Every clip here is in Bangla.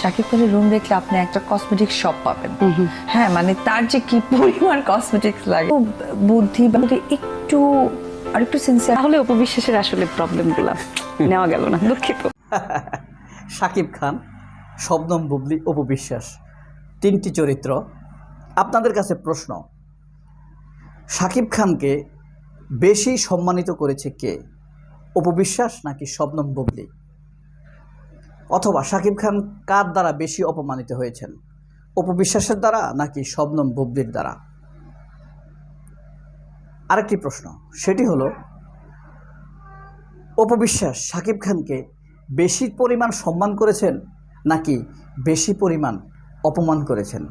শাকিব খানের রুম দেখলে আপনি একটা কসমেটিক শপ পাবেন। হ্যাঁ মানে তার যে কি পরিমাণ কসমেটিক্স লাগে বুদ্ধি বা একটু আর একটু সিনসিয়ার তাহলে উপবিশ্বাসের আসলে প্রবলেমগুলো নেওয়া গেল না দুঃখিত। শাকিব খান শবনম বুবলি অপবিশ্বাস তিনটি চরিত্র। আপনাদের কাছে প্রশ্ন শাকিব খানকে বেশি সম্মানিত করেছে কে? অপবিশ্বাস নাকি শবনম বুবলি? অথবা শাকিব খান কার দ্বারা বেশি অপমানিত হয়েছেন? অপবিশ্বাসের দ্বারা নাকি শবনম বুবলির দ্বারা? আরেকটি প্রশ্ন, সেটি হলো অপবিশ্বাস শাকিব খানকে বেশি পরিমাণ সম্মান করেছেন নাকি বেশি পরিমাণ অপমান করেছেন?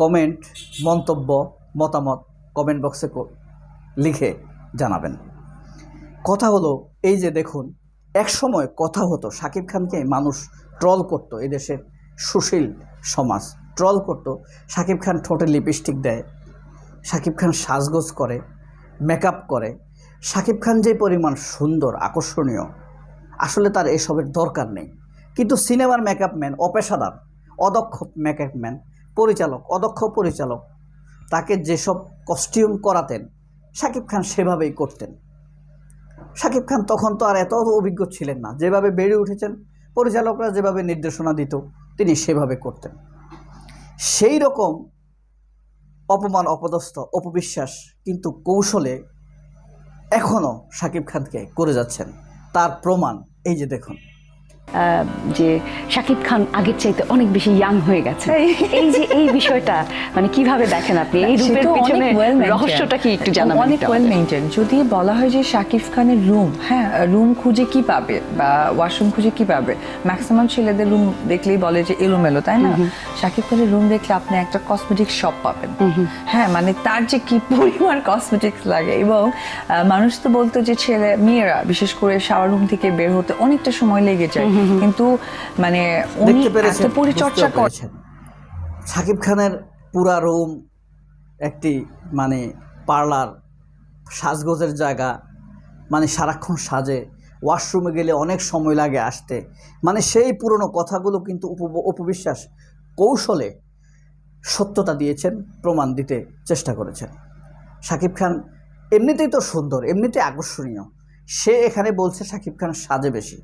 কমেন্ট, মন্তব্য, মতামত কমেন্ট বক্সে লিখে জানাবেন। কথা হলো, এই যে দেখুন এক সময় কথা হতো, শাকিব খানকে মানুষ ট্রল করতো, এদেশের সুশীল সমাজ ট্রল করতো। শাকিব খান ঠোঁটে লিপস্টিক দেয়, শাকিব খান সাজগোজ করে, মেকআপ করে। শাকিব খান যে পরিমাণ সুন্দর, আকর্ষণীয়, আসলে তার এসবের দরকার নেই। কিন্তু সিনেমার মেকআপ ম্যান অপেশাদার, অদক্ষ মেকআপ ম্যান পরিচালক, অদক্ষ পরিচালক, তাকে যেসব কস্টিউম করাতেন, শাকিব খান সেভাবেই করতেন। শাকিব খান তখন তো আর এত অভিজ্ঞ ছিলেন না। যেভাবে বেড়ে উঠেছেন, পরিচালকরা যেভাবে নির্দেশনা দিত, তিনি সেভাবে করতেন। সেই রকম অপমান, অপদস্থ, অপবিশ্বাস কিন্তু কৌশলে এখনও শাকিব খানকে করে যাচ্ছেন। তার প্রমাণ, এই যে দেখুন। যে শাকিব খান আগের চাইতে অনেক বেশি ইয়াং হয়ে গেছে। এই। যে এই বিষয়টা মানে কীভাবে দেখেন আপনি? এই রূপের পিছনে। রহস্যটা কি একটু জানাবেন অনেক ওয়েল? মেনটেন যদি বলা হয় যে শাকিব খানের রুম হ্যাঁ রুম খুঁজে কি পাবে বা ওয়াশরুম খুঁজে কি পাবে? ম্যাক্সিমাম ছেলেদের রুম দেখলেই বলে যে এলোমেলো তাই না? শাকিব খানের রুম দেখলে আপনি একটা কসমেটিক শপ পাবেন। হ্যাঁ মানে তার যে কি পরিমাণ কসমেটিক্স লাগে এবং মানুষ তো বলতো যে ছেলে মেয়েরা বিশেষ করে শাওয়ার রুম থেকে বের হতে অনেকটা সময় লেগে যায়। কিন্তু মানে উনি এত পরিচর্যা করেছেন। শাকিব খানের পুরা রুম একটি মানে পার্লার সাজগোজের জায়গা মানে সারাক্ষণ সাজে। ওয়াশরুমে গেলে অনেক সময় লাগে আসতে। মানে সেই পুরনো কথাগুলো কিন্তু উপ- উপবিশ্বাস কৌশলে সত্যতা দিয়েছেন প্রমাণ দিতে চেষ্টা করেছেন। শাকিব খান এমনিতেই তো সুন্দর এমনিতেই আকর্ষণীয়। সে এখানে বলছে শাকিব খান সাজে বেশি।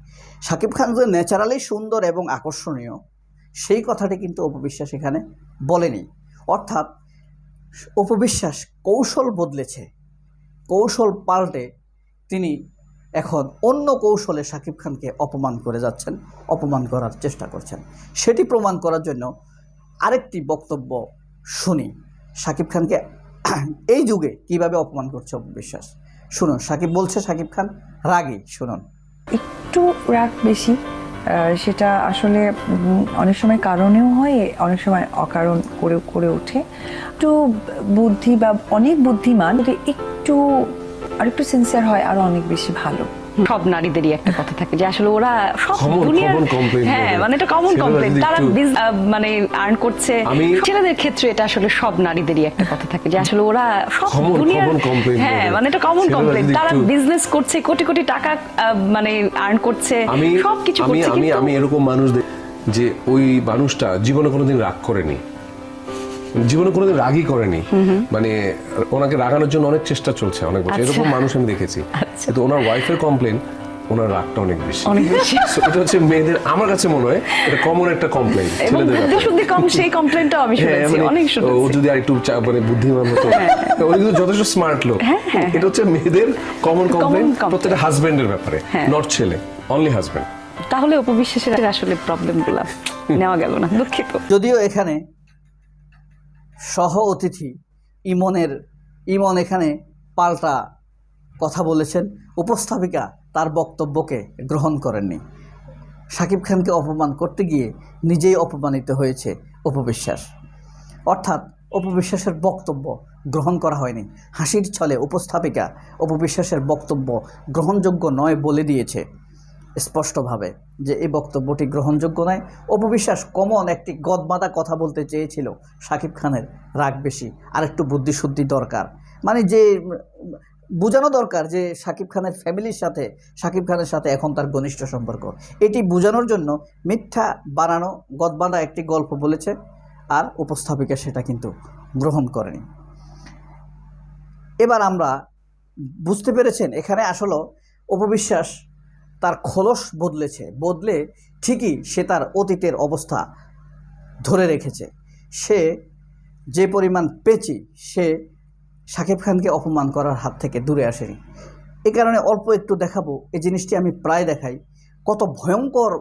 শাকিব খান যে ন্যাচারালি সুন্দর এবং আকর্ষণীয়, সেই কথাটি কিন্তু অপবিশ্বাস এখানে বলেনি। অর্থাৎ অপবিশ্বাস কৌশল বদলেছে, কৌশল পাল্টে তিনি এখন অন্য কৌশলে শাকিব খানকে অপমান করে যাচ্ছেন, অপমান করার চেষ্টা করছেন। সেটি প্রমাণ করার জন্য আরেকটি বক্তব্য শুনি। শাকিব খানকে এই যুগে কীভাবে অপমান করছে অপবিশ্বাস শুনুন, সাকিব বলছে, সাকিব খান রাগী, শুনুন। একটু রাগ বেশি সেটা আসলে অনেক সময় কারণেও হয়, অনেক সময় অকারণ করে করে ওঠে। একটু বুদ্ধি বা অনেক বুদ্ধিমান একটু আর একটু সিনসিয়ার হয়, আরও অনেক বেশি ভালো। সব নারীদেরই একটা কথা থাকে যে আসলে ওরা সব দুনিয়ার হ্যাঁ মানে এটা কমন কমপ্লেন তারা মানে আর্ন করছে। ছেলেদের ক্ষেত্রে এটা আসলে সব নারীদেরই একটা কথা থাকে যে আসলে ওরা সব দুনিয়ার হ্যাঁ মানে এটা কমন কমপ্লেন তারা বিজনেস করছে কোটি কোটি টাকা মানে আর্ন করছে আমি সব কিছু আমি করছে আমি আমি এরকম মানুষ দেখ- যে ওই মানুষটা জীবনে কোনোদিন রাগ করেনি। জীবনে কোনোদিন রাগই করেনি। মানে ওনাকে রাগানোর জন্য অনেক চেষ্টা চলছে অনেক বছর। আচ্ছা। এরকম মানুষ আমি দেখেছি। কিন্তু ওনার ওয়াইফের কমপ্লেন ওনার রাগটা অনেক বেশি। অনেক বেশি। এটা হচ্ছে মেয়েদের আমার কাছে মনে হয় এটা কমন একটা কমপ্লেন ছেলেদের বুদ্ধি শুদ্ধি কম সেই কমপ্লেনটাও আমি হ্যাঁ, শুনেছি মানে অনেক ও যদি আর একটু চা- মানে বুদ্ধিমান হতো। উনি কিন্তু যথেষ্ট স্মার্ট লোক। হ্যাঁ, হ্যাঁ, এটা হচ্ছে মেয়েদের কমন কমপ্লেন। প্রত্যেকটা হাজবেন্ডের ব্যাপারে হ্যাঁ। নট ছেলে অনলি হাজবেন্ড তাহলে উপবিশ্বাসের আসলে প্রবলেমগুলো নেওয়া গেল না দুঃখিত। যদিও এখানে সহ অতিথি ইমনের, ইমন এখানে পাল্টা কথা বলেছেন। উপস্থাপিকা তার বক্তব্যকে গ্রহণ করেননি। শাকিব খানকে অপমান করতে গিয়ে নিজেই অপমানিত হয়েছে অপবিশ্বাস। অর্থাৎ অপবিশ্বাসের বক্তব্য গ্রহণ করা হয়নি। হাসির ছলে উপস্থাপিকা অপবিশ্বাসের বক্তব্য গ্রহণযোগ্য নয় বলে দিয়েছে। স্পষ্টভাবে যে এই বক্তব্যটি গ্রহণযোগ্য নয়। অপবিশ্বাস কমন একটি গদবাদা কথা বলতে চেয়েছিল শাকিব খানের রাগ বেশি, আর একটু বুদ্ধিশুদ্ধি দরকার। মানে যে বোঝানো দরকার যে শাকিব খানের ফ্যামিলির সাথে শাকিব খানের সাথে এখন তার ঘনিষ্ঠ সম্পর্ক। এটি বোঝানোর জন্য মিথ্যা বানানো গদবাঁধা একটি গল্প বলেছে, আর উপস্থাপিকা সেটা কিন্তু গ্রহণ করেনি। এবার আমরা বুঝতে পেরেছেন এখানে আসলে অপবিশ্বাস তার খোলস বদলেছে, বদলে ঠিকই সে তার অতীতের অবস্থা ধরে রেখেছে। সে যে পরিমাণ পেচি, সে শাকিব খানকে অপমান করার হাত থেকে দূরে আসেনি। এ কারণে অল্প একটু দেখাবো, এই জিনিসটি আমি প্রায় দেখাই। কত ভয়ঙ্কর,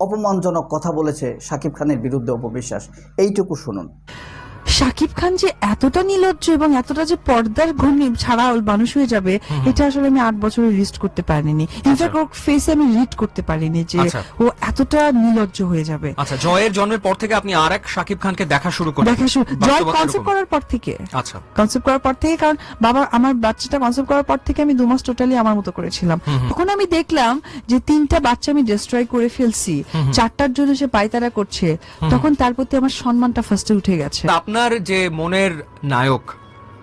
অপমানজনক কথা বলেছে শাকিব খানের বিরুদ্ধে অপবিশ্বাস। এইটুকু শুনুন। শাকিব খান যে এতটা নির্লজ্জ এবং এতটা যে পর্দার ঘনি ছাড়া মানুষ হয়ে যাবে এটা আসলে আমি আট বছরে রিস্ট করতে পারিনি। ইনফ্যাক্ট ওর ফেসে আমি রিড করতে পারিনি যে আচ্ছা। ও এতটা নির্লজ্জ হয়ে যাবে। আচ্ছা জয়ের জন্মের পর থেকে আপনি আর এক শাকিব খানকে দেখা শুরু করেন। দেখা শুরু জয় কনসেপ্ট করার পর থেকে। আচ্ছা। কনসেপ্ট করার পর থেকে কারণ বাবা আমার বাচ্চাটা কনসেপ্ট করার পর থেকে আমি দু মাস টোটালি আমার মতো করেছিলাম। তখন আমি দেখলাম যে তিনটা বাচ্চা আমি ডিস্ট্রয় করে ফেলছি। চারটার জন্য সে পায়তারা করছে। তখন তার প্রতি আমার সম্মানটা ফার্স্টে উঠে গেছে। আপনার যে মনের নায়ক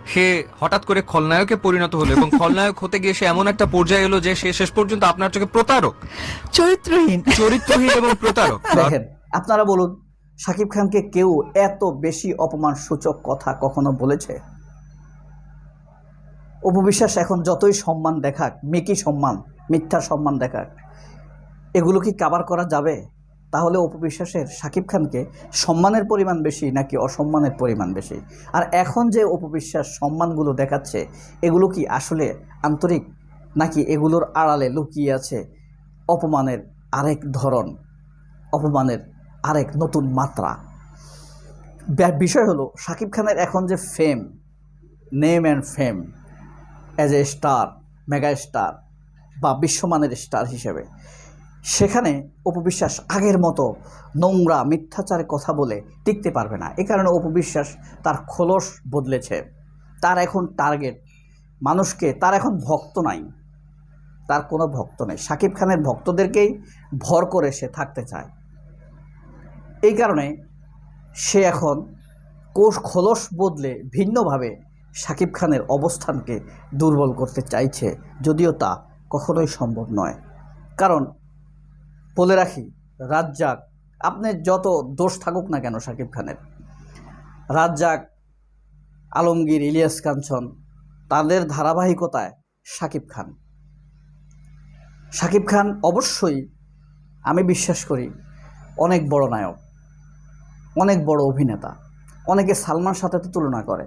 সে হঠাৎ করে খলনায়কে পরিণত হলো এবং খলনায়ক হতে গিয়ে সে এমন একটা পর্যায়ে এলো যে সে শেষ পর্যন্ত আপনার চোখে প্রতারক। চরিত্রহীন। চরিত্রহীন এবং প্রতারক। দেখেন আপনারা বলুন শাকিব খানকে কেউ এত বেশি অপমান সূচক কথা কখনো বলেছে? উপবিশ্বাস এখন যতই সম্মান দেখাক মেকি সম্মান মিথ্যা সম্মান দেখাক এগুলো কি কাবার করা যাবে? তাহলে অপবিশ্বাসের শাকিব খানকে সম্মানের পরিমাণ বেশি নাকি অসম্মানের পরিমাণ বেশি? আর এখন যে অপবিশ্বাস সম্মানগুলো দেখাচ্ছে, এগুলো কি আসলে আন্তরিক নাকি এগুলোর আড়ালে লুকিয়ে আছে অপমানের আরেক ধরন, অপমানের আরেক নতুন মাত্রা? বিষয় হলো শাকিব খানের এখন যে fame name and fame as a star mega star বা বিশ্বমানের স্টার হিসেবে সেখানে অপবিশ্বাস আগের মতো নোংরা মিথ্যাচারে কথা বলে টিকতে পারবে না। এ কারণে অপবিশ্বাস তার খোলস বদলেছে। তার এখন টার্গেট মানুষকে, তার এখন ভক্ত নাই। তার কোনো ভক্ত নেই। শাকিব খানের ভক্তদেরকেই ভর করে সে থাকতে চায়। এই কারণে সে এখন কোষ খোলস বদলে ভিন্নভাবে শাকিব খানের অবস্থানকে দুর্বল করতে চাইছে। যদিও তা কখনোই সম্ভব নয়। কারণ বলে রাখি, রাজ্জাক আপনার যত দোষ থাকুক না কেন শাকিব খানের, রাজ্জাক, আলমগীর, ইলিয়াস কাঞ্চন, তাদের ধারাবাহিকতায় শাকিব খান। শাকিব খান অবশ্যই, আমি বিশ্বাস করি, অনেক বড় নায়ক, অনেক বড় অভিনেতা, অনেকে সালমান সাথে তো তুলনা করে।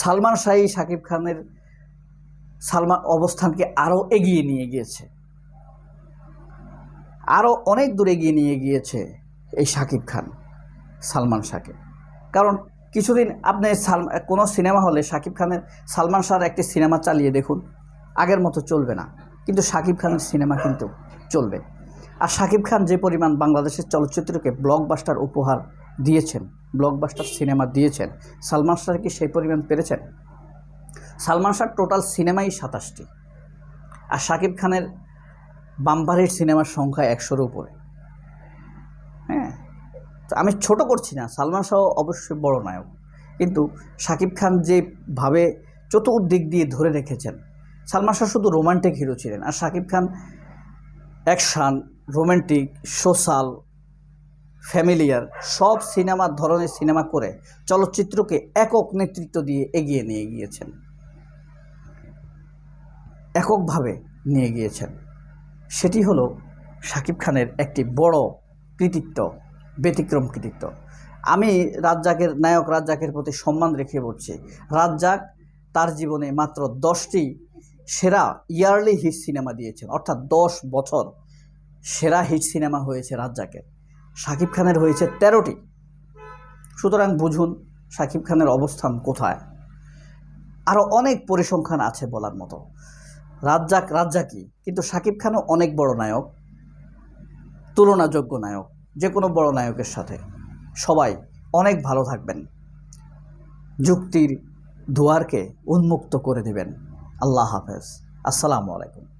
সালমান শাহী শাকিব খানের সালমান অবস্থানকে আরও এগিয়ে নিয়ে গিয়েছে। আরও অনেক দূর এগিয়ে নিয়ে গিয়েছে এই শাকিব খান, সালমান শাহকে কারণ কিছুদিন আপনি সালমান কোনো সিনেমা হলে শাকিব খানের, সালমান শাহর একটি সিনেমা চালিয়ে দেখুন, আগের মতো চলবে না। কিন্তু শাকিব খানের সিনেমা কিন্তু চলবে। আর শাকিব খান যে পরিমাণ বাংলাদেশের চলচ্চিত্রকে ব্লকবাস্টার উপহার দিয়েছেন ব্লকবাস্টার সিনেমা দিয়েছেন, সালমান শাহ কি সেই পরিমাণ পেরেছেন? সালমান শাহ টোটাল সিনেমাই সাতাশটি। আর শাকিব খানের বাম্পারের সিনেমার সংখ্যা একশোর উপরে। হ্যাঁ? তো আমি ছোট করছি না, সালমান শাহ অবশ্যই বড় নায়ক। কিন্তু শাকিব খান যেভাবে চতুর্দিক দিয়ে ধরে রেখেছেন, সালমান শাহ শুধু রোমান্টিক হিরো ছিলেন আর Shakib Khan action romantic social familiar সব সিনেমার ধরনের সিনেমা করে চলচ্চিত্রকে একক নেতৃত্ব দিয়ে এগিয়ে নিয়ে গিয়েছেন। এককভাবে নিয়ে গিয়েছেন। সেটি হলো শাকিব খানের একটি বড় কৃতিত্ব, ব্যতিক্রম কৃতিত্ব। আমি রাজ্জাকের, নায়ক রাজ্জাকের প্রতি সম্মান রেখে বলছি, রাজ্জাক তার জীবনে মাত্র দশটি সেরা ইয়ারলি হিট সিনেমা দিয়েছেন, অর্থাৎ দশ বছর সেরা হিট সিনেমা হয়েছে রাজ্জাকের। শাকিব খানের হয়েছে তেরোটি। সুতরাং বুঝুন শাকিব খানের অবস্থান কোথায়। আরও অনেক পরিসংখ্যান আছে বলার মতো। রাজ্জাক রাজ্জাকি কিন্তু শাকিব খানও অনেক বড় নায়ক, তুলনাযোগ্য নায়ক যে কোনো বড় নায়কের সাথে। সবাই অনেক ভালো থাকবেন। যুক্তির দুয়ারকে উন্মুক্ত করে দেবেন। আল্লাহ হাফেজ। আসসালামু আলাইকুম।